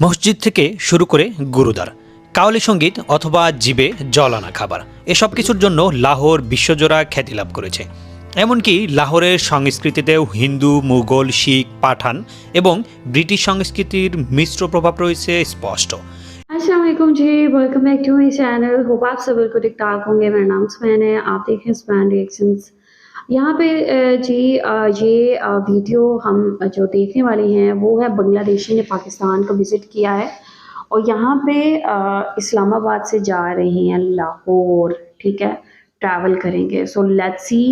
মসজিদ থেকে শুরু করে গুরুদ্বার কাওয়ালি সঙ্গীত অথবা জিবে জল আনা খাবার এসব কিছুর জন্য লাহোর বিশ্বজোড়া খ্যাতি লাভ করেছে এমনকি লাহোরের সংস্কৃতিতেও হিন্দু মুঘল শিখ পাঠান এবং ব্রিটিশ সংস্কৃতির মিশ্র প্রভাব রয়েছে স্পষ্ট Aslam ji welcome back to my channel hope आप सब बिल्कुल ठीक ठाक होंगे मेरा नाम स्मैन है आप देख रहे हैं یہاں پہ جی یہ ویڈیو ہم جو دیکھنے والے ہیں، وہ ہے بنگلہ دیشی نے پاکستان کو وزٹ کیا ہے۔ اور یہاں پہ اسلام آباد سے جا رہے ہیں لاہور، ٹھیک ہے ٹریول کریں گے۔ سو لیٹ سی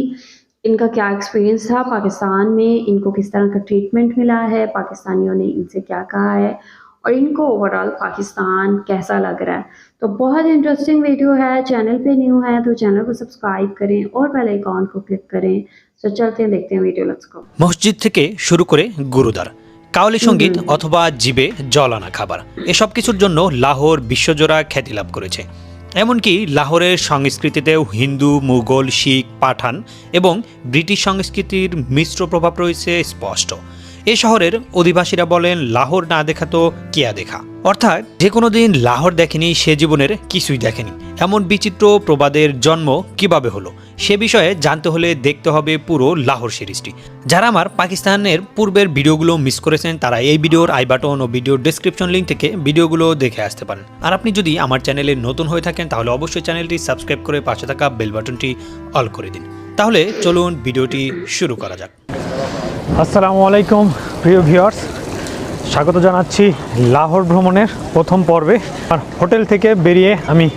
ان کا کیا ایکسپیرینس تھا، پاکستان میں ان کو کس طرح کا ٹریٹمنٹ ملا ہے، پاکستانیوں نے ان سے کیا کہا ہے۔ और इनको ओवरऑल पाकिस्तान कैसा लग रहा है तो बहुत इंटरेस्टिंग वीडियो है चैनल पे न्यू है तो चैनल को सब्सक्राइब करें और बेल आइकॉन को क्लिक करें तो चलते हैं देखते हैं वीडियो लेट्स गो মসজিদ থেকে শুরু করে গুরুদ্বার কাওয়ালি সঙ্গীত অথবা জিবে জল আনা খাবার এসব কিছুর জন্য লাহোর বিশ্বজোড়া খ্যাতি লাভ করেছে এমনকি লাহোরের সংস্কৃতিতেও হিন্দু মুঘল শিখ পাঠান এবং ব্রিটিশ সংস্কৃতির মিশ্র প্রভাব রয়েছে স্পষ্ট এ শহরের অধিবাসীরা বলেন, লাহোর না দেখা তো কিয়া দেখা? অর্থাৎ, যে কোনো দিন লাহোর দেখেনি, সে জীবনের কিছুই দেখেনি। এমন বিচিত্র প্রবাদের জন্ম কীভাবে হলো? সে বিষয়ে জানতে হলে দেখতে হবে পুরো লাহোর সিরিজটি। যারা আমার পাকিস্তানের পূর্বের ভিডিওগুলো মিস করেছেন, তারা এই ভিডিওর আই বাটন ও ভিডিওর ডেসক্রিপশন লিঙ্ক থেকে ভিডিওগুলো দেখে আসতে পারেন। আর আপনি যদি আমার চ্যানেলে নতুন হয়ে থাকেন, তাহলে অবশ্যই চ্যানেলটি সাবস্ক্রাইব করে পাশে থাকা বেল বাটনটি অল করে দিন। তাহলে চলুন ভিডিওটি শুরু করা যাক। আসসালামু আলাইকুম, প্রিয় ভিউয়ার্স। স্বাগত জানাচ্ছি লাহোর ভ্রমণের প্রথম পর্বে। আর হোটেল থেকে বেরিয়ে আমি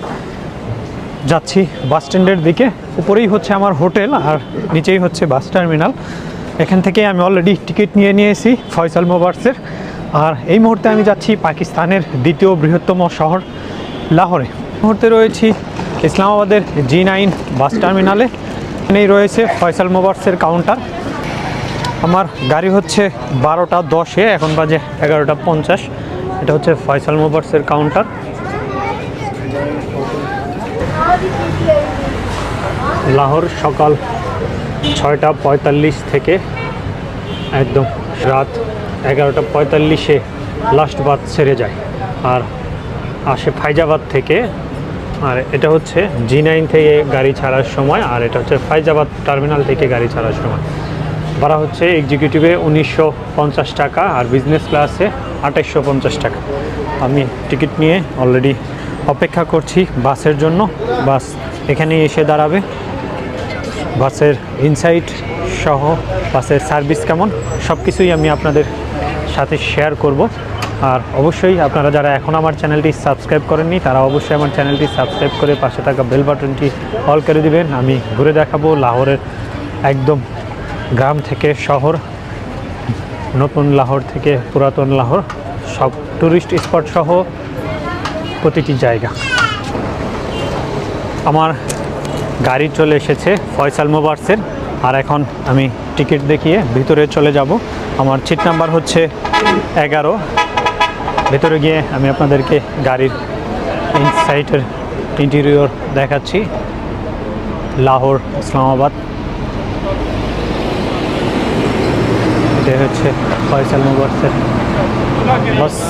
যাচ্ছি বাস স্ট্যান্ডের দিকে। উপরেই হচ্ছে আমার হোটেল আর নিচেই হচ্ছে বাস টার্মিনাল। এখান থেকে আমি অলরেডি টিকিট নিয়ে নিয়েছি ফয়সাল মোবার্সের। আর এই মুহূর্তে আমি যাচ্ছি পাকিস্তানের দ্বিতীয় বৃহত্তম শহর লাহোরে। মুহূর্তে রয়েছি ইসলামাবাদের জি নাইন বাস টার্মিনালে। এখানেই রয়েছে ফয়সাল মোবার্সের কাউন্টার। আমার গাড়ি হচ্ছে বারোটা দশে, এখন বাজে এগারোটা পঞ্চাশ। এটা হচ্ছে ফয়সাল মোবার্সের কাউন্টার লাহোর সকাল ছয়টা পঁয়তাল্লিশ থেকে একদম রাত এগারোটা পঁয়তাল্লিশে লাস্ট বাস ছেড়ে যায়। আর আসে ফাইজাবাদ থেকে। আর এটা হচ্ছে জি নাইন থেকে গাড়ি ছাড়ার সময়, আর এটা হচ্ছে ফাইজাবাদ টার্মিনাল থেকে গাড়ি ছাড়ার সময়। ভাড়া হচ্ছে এক্সিকিউটিভে উনিশশো পঞ্চাশ টাকা আর বিজনেস ক্লাসে আঠাইশশো টাকা। আমি টিকিট নিয়ে অলরেডি অপেক্ষা করছি বাসের জন্য। বাস এখানেই এসে দাঁড়াবে। বাসের ইনসাইট সহ বাসের সার্ভিস কেমন সব কিছুই আমি আপনাদের সাথে শেয়ার করব। আর অবশ্যই আপনারা যারা এখন আমার চ্যানেলটি সাবস্ক্রাইব করেননি, তারা অবশ্যই আমার চ্যানেলটি সাবস্ক্রাইব করে পাশে থাকা বেল বাটনটি অল করে দিবেন। আমি ঘুরে দেখাবো লাহোরের একদম গ্রাম থেকে শহর, নতুন লাহোর থেকে পুরাতন লাহোর, সব ট্যুরিস্ট স্পট সহ প্রতিটি জায়গা। আমার গাড়ি চলে এসেছে ফয়সাল মোবার্সের, আর এখন আমি টিকিট দেখিয়ে ভিতরে চলে যাব। আমার সিট নাম্বার হচ্ছে এগারো। ভেতরে গিয়ে আমি আপনাদেরকে গাড়ির ইনসাইটের ইন্টেরিয়র দেখাচ্ছি। লাহোর, ইসলামাবাদ। شہر سے فیصل مبارک سے بس۔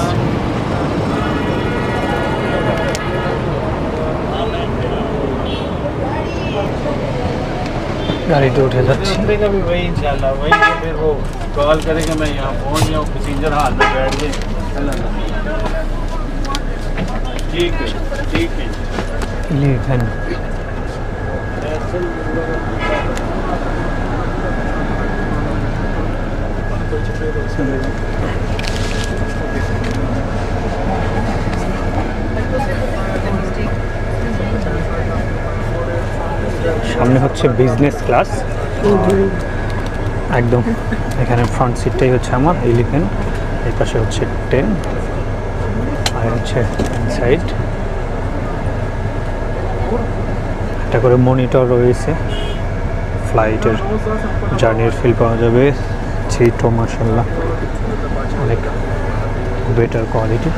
گاڑی تو اٹھے جاتی بھی وہی انشاءاللہ وہی کہ پھر وہ کال کرے کہ میں یہاں پہنچ جاؤں پسینجر ہاتھ میں بیٹھ گئے۔ ٹھیک ہے ٹھیک ہے۔ সামনে হচ্ছে বিজনেস ক্লাস একদম, এখানে ফ্রন্ট সিটটাই হচ্ছে আমার ইলেভেন এই পাশে হচ্ছে টেন আর হচ্ছে সাইড একটা করে মনিটর রয়েছে। ফ্লাইটের জার্নির ফিল পাওয়া যাবে। পাচ্ছি তো মার্শাল্লাহ অনেক বেটার কোয়ালিটি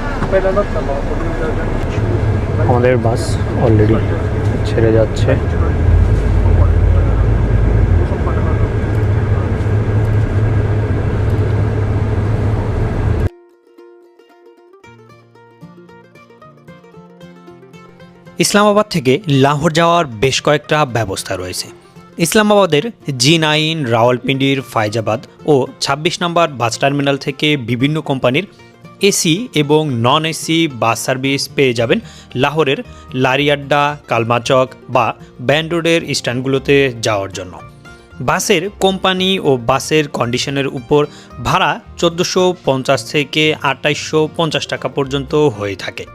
আমাদের বাস অলরেডি ছেড়ে যাচ্ছে। ইসলামাবাদ থেকে লাহোর যাওয়ার বেশ কয়েকটা ব্যবস্থা রয়েছে। ইসলামাবাদের জি নাইন রাওয়ালপিন্ডির ফায়জাবাদ ও ২৬ নম্বর বাস টার্মিনাল থেকে বিভিন্ন কোম্পানির এসি এবং নন এসি বাস সার্ভিস পেয়ে যাবেন লাহোরের লারিয়াড্ডা, কালমাচক বা ব্যান্ড রোডের স্ট্যান্ডগুলোতে যাওয়ার জন্য। বাসের কোম্পানি ও বাসের কন্ডিশনের উপর ভাড়া চোদ্দোশো থেকে আটাইশশো টাকা পর্যন্ত হয়ে থাকে।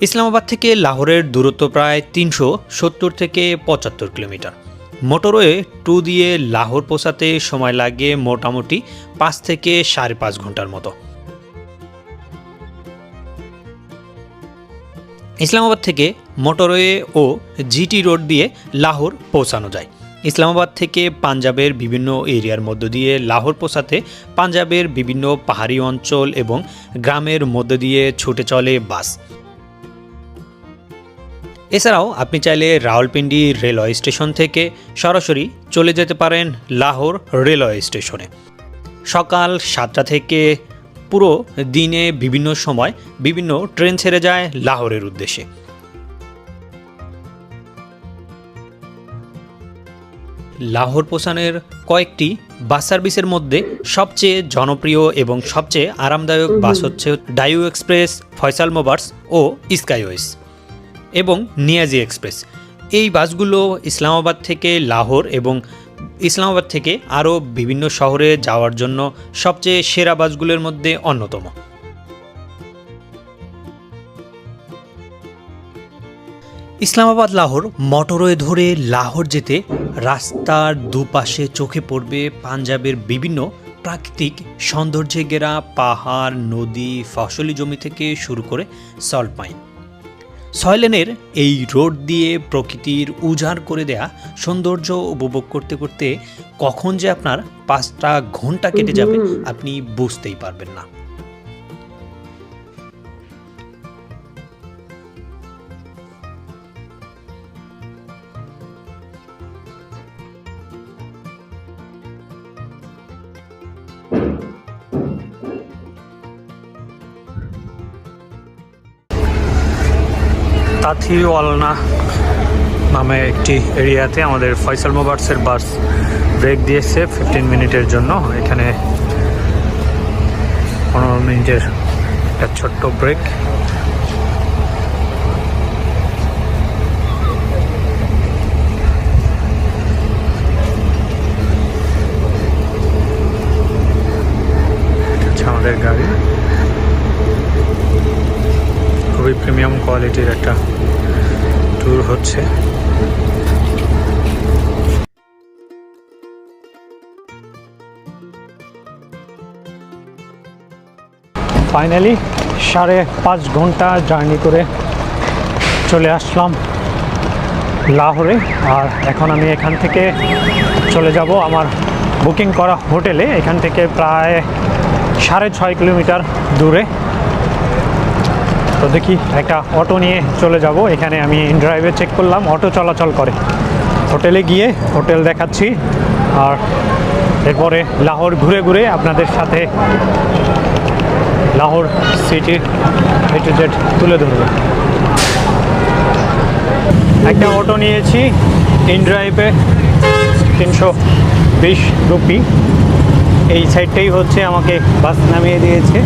ইসলামাবাদ থেকে লাহোরের দূরত্ব প্রায় তিনশো সত্তর থেকে পঁচাত্তর কিলোমিটার। মোটরওয়ে টু দিয়ে লাহোর পৌঁছাতে সময় লাগে মোটামুটি পাঁচ থেকে সাড়ে পাঁচ ঘণ্টার মতো। ইসলামাবাদ থেকে মোটরওয়ে ও জিটি রোড দিয়ে লাহোর পৌঁছানো যায়। ইসলামাবাদ থেকে পাঞ্জাবের বিভিন্ন এরিয়ার মধ্য দিয়ে লাহোর পৌঁছাতে পাঞ্জাবের বিভিন্ন পাহাড়ি অঞ্চল এবং গ্রামের মধ্য দিয়ে ছুটে চলে বাস। এছাড়াও আপনি চাইলে রাওয়ালপিন্ডি রেলওয়ে স্টেশন থেকে সরাসরি চলে যেতে পারেন লাহোর রেলওয়ে স্টেশনে। সকাল সাতটা থেকে পুরো দিনে বিভিন্ন সময় বিভিন্ন ট্রেন ছেড়ে যায় লাহোরের উদ্দেশ্যে। লাহোর পোসানের কয়েকটি বাস সার্ভিসের মধ্যে সবচেয়ে জনপ্রিয় এবং সবচেয়ে আরামদায়ক বাস হচ্ছে ডাইউ এক্সপ্রেস ফয়সাল মোবার্স ও স্কাইওয়েস এবং নিয়াজি এক্সপ্রেস। এই বাসগুলো ইসলামাবাদ থেকে লাহোর এবং ইসলামাবাদ থেকে আরও বিভিন্ন শহরে যাওয়ার জন্য সবচেয়ে সেরা বাসগুলোর মধ্যে অন্যতম। ইসলামাবাদ লাহোর মোটরওয়ে ধরে লাহোর যেতে রাস্তার দুপাশে চোখে পড়বে পাঞ্জাবের বিভিন্ন প্রাকৃতিক সৌন্দর্যে ঘেরা পাহাড়, নদী, ফসলি জমি থেকে শুরু করে সল্ট সয়লেনের এই রোড দিয়ে প্রকৃতির উজাড় করে দেয়া সৌন্দর্য উপভোগ করতে করতে কখন যে আপনার পাঁচটা ঘণ্টা কেটে যাবে আপনি বুঝতেই পারবেন না। তাথিওয়ালনা নামে একটি এরিয়াতে আমাদের ফয়সাল মোবার্সের বাস ব্রেক দিয়েছে ফিফটিন মিনিটের জন্য। এখানে পনেরো মিনিটের একটা ছোট্ট ব্রেক। ফাইনালি সাড়ে পাঁচ ঘণ্টা জার্নি করে চলে আসলাম লাহোরে। আর এখন আমি এখান থেকে চলে যাব আমার বুকিং করা হোটেলে। এখান থেকে প্রায় সাড়ে ছয় কিলোমিটার দূরে। তো দেখি একটা অটো নিয়ে চলে যাব। এখানে আমি ড্রাইভে চেক করলাম, অটো চলাচল করে। হোটেলে গিয়ে হোটেল দেখাচ্ছি। আর এরপরে লাহোর ঘুরে ঘুরে আপনাদের সাথে লাহোর সিটির এ টু জেড তুলে ধরবো। একটা অটো নিয়েছি ইন ড্রাইভে তিনশো বিশ রুপি এই সাইডটাই হচ্ছে আমাকে বাস নামিয়ে দিয়েছে।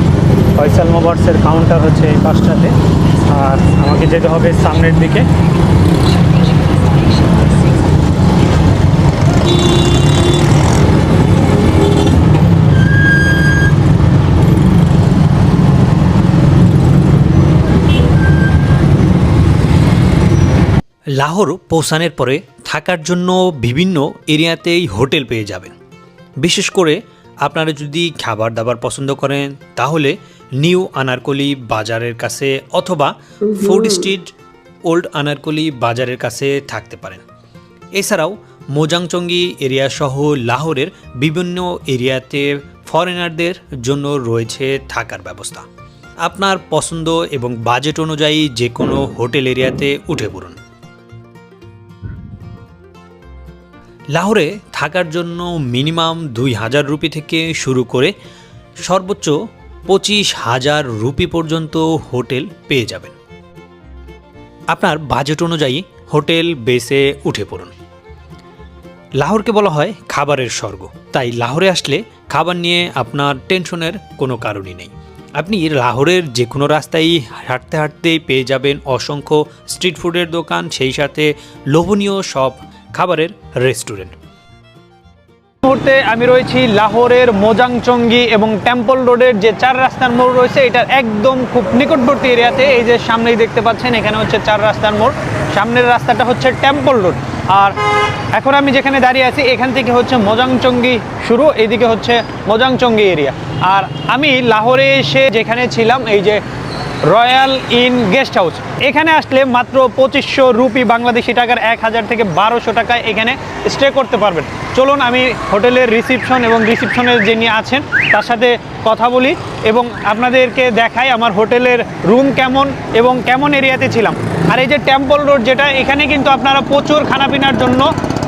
ফয়সাল মোবার্সের কাউন্টার হচ্ছে এই বাসটাতে আর আমাকে যেতে হবে সামনের দিকে। লাহোর পৌঁছানোর পরে থাকার জন্য বিভিন্ন এরিয়াতেই হোটেল পেয়ে যাবেন। বিশেষ করে আপনারা যদি খাবার দাবার পছন্দ করেন তাহলে নিউ আনারকলি বাজারের কাছে অথবা ফুড স্ট্রিট ওল্ড আনারকলি বাজারের কাছে থাকতে পারেন। এছাড়াও মোজাংচঙ্গি এরিয়া সহ লাহোরের বিভিন্ন এরিয়াতে ফরেনারদের জন্য রয়েছে থাকার ব্যবস্থা। আপনার পছন্দ এবং বাজেট অনুযায়ী যে কোনো হোটেল এরিয়াতে উঠে পড়ুন। লাহোরে থাকার জন্য মিনিমাম দুই হাজার রুপি থেকে শুরু করে সর্বোচ্চ পঁচিশ হাজার রুপি পর্যন্ত হোটেল পেয়ে যাবেন। আপনার বাজেট অনুযায়ী হোটেল বেসে উঠে পড়ুন। লাহোরকে বলা হয় খাবারের স্বর্গ। তাই লাহোরে আসলে খাবার নিয়ে আপনার টেনশনের কোনো কারণই নেই। আপনি লাহোরের যে কোনো রাস্তায় হাঁটতে হাঁটতেই পেয়ে যাবেন অসংখ্য স্ট্রিট ফুডের দোকান, সেই সাথে লোভনীয় সব খাবারের রেস্টুরেন্ট। মুহূর্তে আমি রয়েছি লাহোরের মোজাংচঙ্গি এবং টেম্পল রোডের যে চার রাস্তার মোড় রয়েছে, এটার একদম খুব নিকটবর্তী এরিয়াতে এই যে সামনেই দেখতে পাচ্ছেন, এখানে হচ্ছে চার রাস্তার মোড়। সামনের রাস্তাটা হচ্ছে টেম্পল রোড। আর এখন আমি যেখানে দাঁড়িয়ে আছি, এখান থেকে হচ্ছে মোজাংচঙ্গি শুরু, এইদিকে হচ্ছে মোজাংচঙ্গি এরিয়া। আর আমি লাহোরে এসে যেখানে ছিলাম, এই যে রয়্যাল ইন গেস্ট হাউস। এখানে আসলে মাত্র পঁচিশশো রুপি বাংলাদেশি টাকার এক হাজার থেকে বারোশো টাকায় এখানে স্টে করতে পারবেন। চলুন আমি হোটেলের রিসিপশন এবং রিসিপশনের যিনি আছেন, তার সাথে কথা বলি এবং আপনাদেরকে দেখাই আমার হোটেলের রুম কেমন এবং কেমন এরিয়াতে ছিলাম। আর এই যে টেম্পল রোড যেটা, এখানে কিন্তু আপনারা প্রচুর খানাপিনার জন্য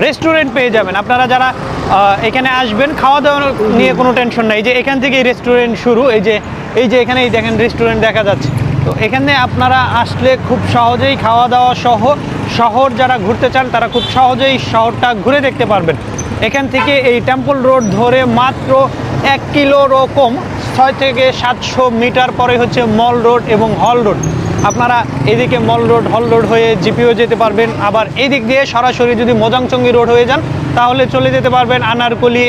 রেস্টুরেন্ট পেয়ে যাবেন। আপনারা যারা এখানে আসবেন খাওয়া দাওয়া নিয়ে কোনো টেনশন নাই। যে এখান থেকে রেস্টুরেন্ট শুরু। এই যে এই যে এখানে এই দেখেন রেস্টুরেন্ট দেখা যাচ্ছে। তো এখানে আপনারা আসলে খুব সহজেই খাওয়া দাওয়া সহ শহর যারা ঘুরতে চান, তারা খুব সহজেই শহরটা ঘুরে দেখতে পারবেন। এখান থেকে এই টেম্পল রোড ধরে মাত্র এক কিলো রকম, ছয় থেকে সাতশো মিটার পরে হচ্ছে মল রোড এবং হল রোড। আপনারা এদিকে মল রোড, হল রোড হয়ে জিপিও যেতে পারবেন। আবার এদিক দিয়ে সরাসরি যদি মোজাংচঙ্গি রোড হয়ে যান, তাহলে চলে যেতে পারবেন Anarkali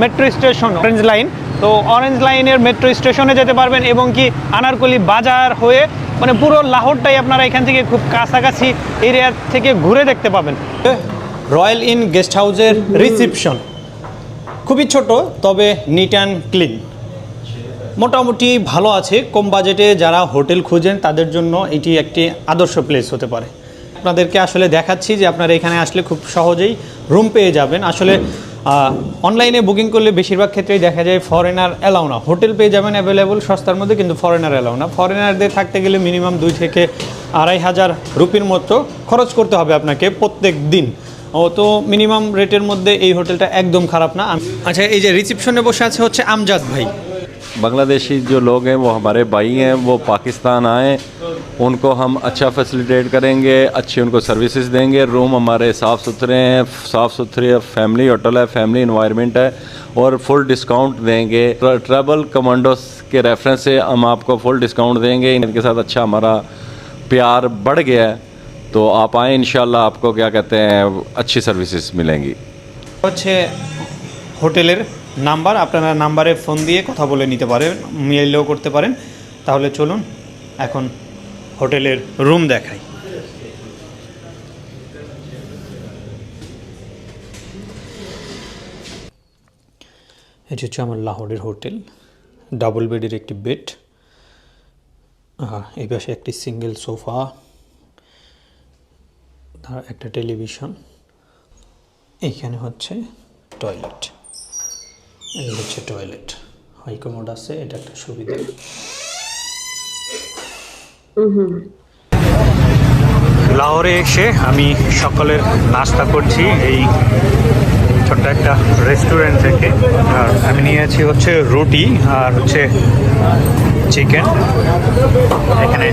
metro station orange line তো অরেঞ্জ লাইনের মেট্রো স্টেশনে যেতে পারবেন এবং কি আনারকলি বাজার হয়ে মানে পুরো লাহোরটাই আপনারা এখান থেকে খুব কাছাকাছি এরিয়া থেকে ঘুরে দেখতে পাবেন। রয়্যাল ইন গেস্ট হাউসের রিসিপশন খুবই ছোট, তবে নিট অ্যান্ড ক্লিন মোটামুটি ভালো আছে, কম বাজেটে যারা হোটেল খুঁজেন, তাদের জন্য এটি একটি আদর্শ প্লেস হতে পারে। আপনাদেরকে আসলে দেখাচ্ছি যে আপনারা এখানে আসলে খুব সহজেই রুম পেয়ে যাবেন। আসলে অনলাইনে বুকিং করলে বেশিরভাগ ক্ষেত্রেই দেখা যায় ফরেনার অ্যালাউ না। হোটেল পেয়ে যাবেন অ্যাভেলেবল সস্তার মধ্যে, কিন্তু ফরেনার অ্যালাউ না। ফরেনারদের থাকতে গেলে মিনিমাম দুই থেকে আড়াই হাজার রুপির মতো খরচ করতে হবে আপনাকে প্রত্যেক দিন। ও, তো মিনিমাম রেটের মধ্যে এই হোটেলটা একদম খারাপ না। আচ্ছা এই যে রিসিপশনে বসে আছে হচ্ছে আমজাদ ভাই। بنگلہ دیشی جو لوگ ہیں، وہ ہمارے بھائی ہیں، وہ پاکستان آئیں ان کو ہم اچھا فیسلیٹیٹ کریں گے، اچھی ان کو سروسز دیں گے۔ روم ہمارے صاف ستھرے ہیں، صاف ستھرے فیملی ہوٹل ہے فیملی انوائرمنٹ ہے، اور فل ڈسکاؤنٹ دیں گے۔ ٹریول کمانڈوز کے ریفرنس سے ہم آپ کو فل ڈسکاؤنٹ دیں گے۔ ان کے ساتھ اچھا ہمارا پیار بڑھ گیا ہے۔ تو آپ آئیں، انشاءاللہ آپ کو کیا کہتے ہیں، اچھی سروسز ملیں گی۔ اچھے ہوٹلر۔ নাম্বার, আপনারা নাম্বারে ফোন দিয়ে কথা বলে নিতে পারেন মেইলেও করতে পারেন। তাহলে চলুন, এখন হোটেলের রুম দেখাই। এটি হচ্ছে আমার লাহোরের হোটেল ডাবল বেডের একটি বেড এই পাশে একটি সিঙ্গেল সোফা একটা টেলিভিশন এইখানে হচ্ছে টয়লেট এই হচ্ছে টয়লেট হাই কমোড আছে এটা একটা সুবিধা। লাহোরে এসে আমি সকালের নাস্তা করছি। এই ছোট্ট একটা রেস্টুরেন্ট থেকে। আর আমি নিয়েছি হচ্ছে রুটি আর হচ্ছে চিকেন এখানে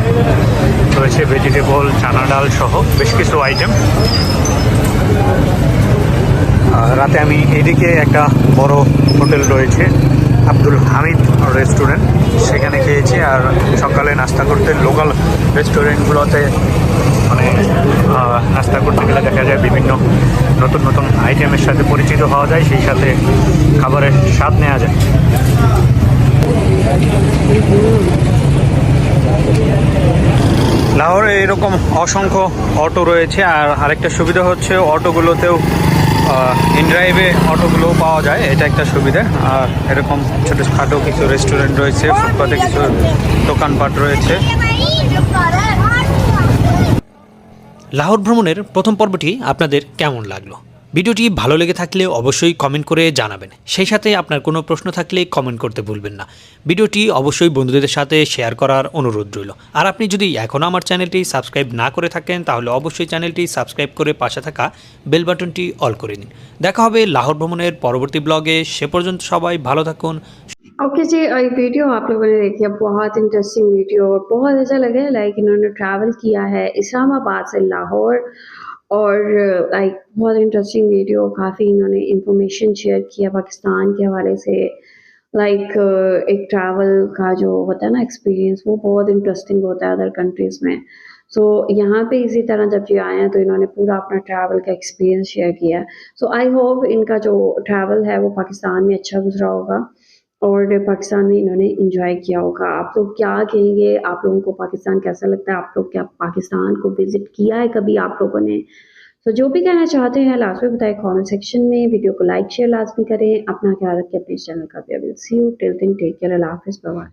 রয়েছে ভেজিটেবল চানা ডাল সহ বেশ কিছু আইটেম রাতে আমি এদিকে একটা বড় হোটেল রয়েছে, আব্দুল হামিদ রেস্টুরেন্ট। সেখানে খেয়েছি আর সকালে নাস্তা করতে লোকাল রেস্টুরেন্টগুলোতে মানে নাস্তা করতে গেলে দেখা যায় বিভিন্ন নতুন নতুন আইটেমের সাথে পরিচিত হওয়া যায়, সেই সাথে খাবারের স্বাদ নেওয়া যায়। লাহোরে এরকম অসংখ্য অটো রয়েছে, আর আরেকটা সুবিধা হচ্ছে অটোগুলোতেও ইনড্রাইভে অটোগুলো পাওয়া যায়, এটা একটা সুবিধা। আর এরকম ছোটো খাটো কিছু রেস্টুরেন্ট রয়েছে, ফুটপাতে কিছু দোকানপাট রয়েছে। লাহোর ভ্রমণের প্রথম পর্বটি আপনাদের কেমন লাগল? ভিডিওটি ভালো লেগে থাকলে অবশ্যই কমেন্ট করে জানাবেন সেই সাথে আপনার কোনো প্রশ্ন থাকলে কমেন্ট করতে ভুলবেন না ভিডিওটি অবশ্যই বন্ধুদের সাথে শেয়ার করার অনুরোধ রইল আর আপনি যদি এখনও আমার চ্যানেলটি সাবস্ক্রাইব না করে থাকেন তাহলে অবশ্যই চ্যানেলটি সাবস্ক্রাইব করে পাশে থাকা বেল বাটনটি অল করে নিন দেখা হবে লাহোর ভ্রমণের পরবর্তী ব্লগে সে পর্যন্ত সবাই ভালো থাকুন ओके जी ये वीडियो आप लोगों ने देखी है बहुत इंटरेस्टिंग वीडियो और बहुत अच्छा लगा लाइक इन्होंने ट्रैवल किया है इस्लामाबाद से लाहौर اور uh, لائک بہت انٹرسٹنگ ویڈیو کافی انہوں نے انفارمیشن شیئر کیا پاکستان کے حوالے سے۔ لائک uh, ایک ٹریول کا جو ہوتا ہے نا ایکسپیرینس وہ بہت انٹرسٹنگ ہوتا ہے ادر کنٹریز میں۔ سو یہاں پہ اسی طرح جب یہ آئے ہیں تو انہوں نے پورا اپنا ٹریول کا ایکسپیرینس شیئر کیا۔ سو آئی ہوپ ان کا جو ٹریول ہے وہ پاکستان میں اچھا گزرا ہوگا۔ اور پاکستان میں انہوں نے انجوائے کیا ہوگا۔ آپ لوگ کیا کہیں گے؟ آپ لوگوں کو پاکستان کیسا لگتا ہے؟ آپ لوگ کیا پاکستان کو وزٹ کیا ہے کبھی آپ لوگوں نے؟ تو جو بھی کہنا چاہتے ہیں لازمی بتائیں کامنٹ سیکشن میں ویڈیو کو لائک شیئر لازمی کریں۔ اپنا خیال رکھیں، اپنے چینل کا بھی۔ سی ٹل دن ٹیک کیئر اللہ حافظ. بوائے